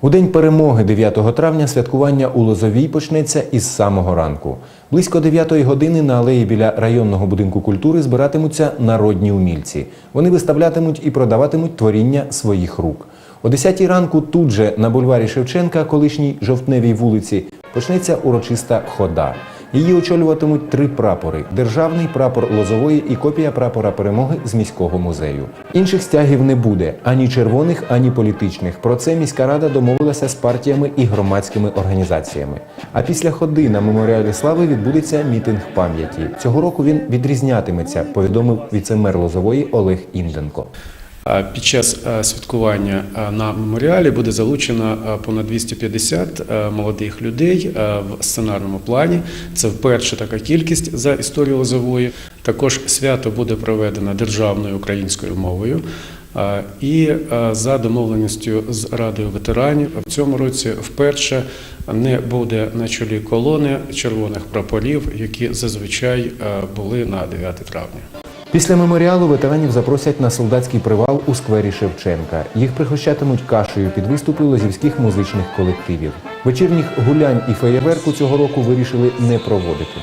У день перемоги 9 травня святкування у Лозовій почнеться із самого ранку. Близько 9 години на алеї біля районного будинку культури збиратимуться народні умільці. Вони виставлятимуть і продаватимуть творіння своїх рук. О 10 ранку тут же на бульварі Шевченка, колишній жовтневій вулиці, почнеться урочиста хода. Її очолюватимуть три прапори: державний прапор Лозової і копія прапора перемоги з міського музею. Інших стягів не буде ані червоних, ані політичних. Про це міська рада домовилася з партіями і громадськими організаціями. А після ходи на меморіалі слави відбудеться мітинг пам'яті. Цього року він відрізнятиметься, повідомив віцемер Лозової Олег Інденко. Під час святкування на меморіалі буде залучено понад 250 е, молодих людей в сценарному плані. Це вперше така кількість за історію Лозової. Також свято буде проведено державною українською мовою. І за домовленістю з Радою ветеранів в цьому році вперше не буде на чолі колони червоних прапорів, які зазвичай були на 9 травня. Після меморіалу ветеранів запросять на солдатський привал у сквері Шевченка. Їх пригощатимуть кашею під виступи лозівських музичних колективів. Вечірніх гулянь і феєверку цього року вирішили не проводити.